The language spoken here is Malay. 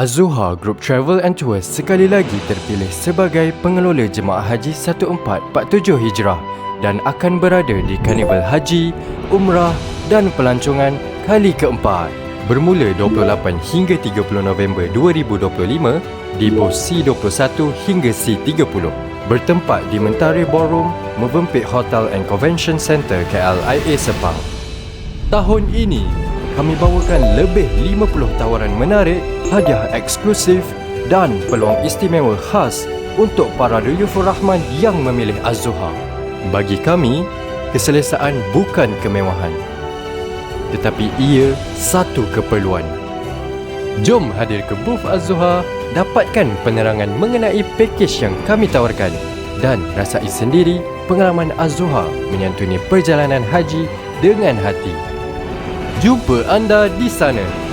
Azuha Group Travel and Tours sekali lagi terpilih sebagai pengelola jemaah haji 1447 Hijrah dan akan berada di Karnival Haji, Umrah dan Pelancongan kali keempat bermula 28 hingga 30 November 2025 di bos C21 hingga C30 bertempat di Mentari Ballroom, Movenpick Hotel and Convention Centre KLIA Sepang. Tahun ini, kami bawakan lebih 50 tawaran menarik, hadiah eksklusif dan peluang istimewa khas untuk para Duyufur Rahman yang memilih Az-Zuha. Bagi kami, keselesaan bukan kemewahan. Tetapi ia satu keperluan. Jom hadir ke booth Az-Zuha, dapatkan penerangan mengenai pakej yang kami tawarkan dan rasai sendiri pengalaman Az-Zuha menyantuni perjalanan haji dengan hati. Jumpa anda di sana.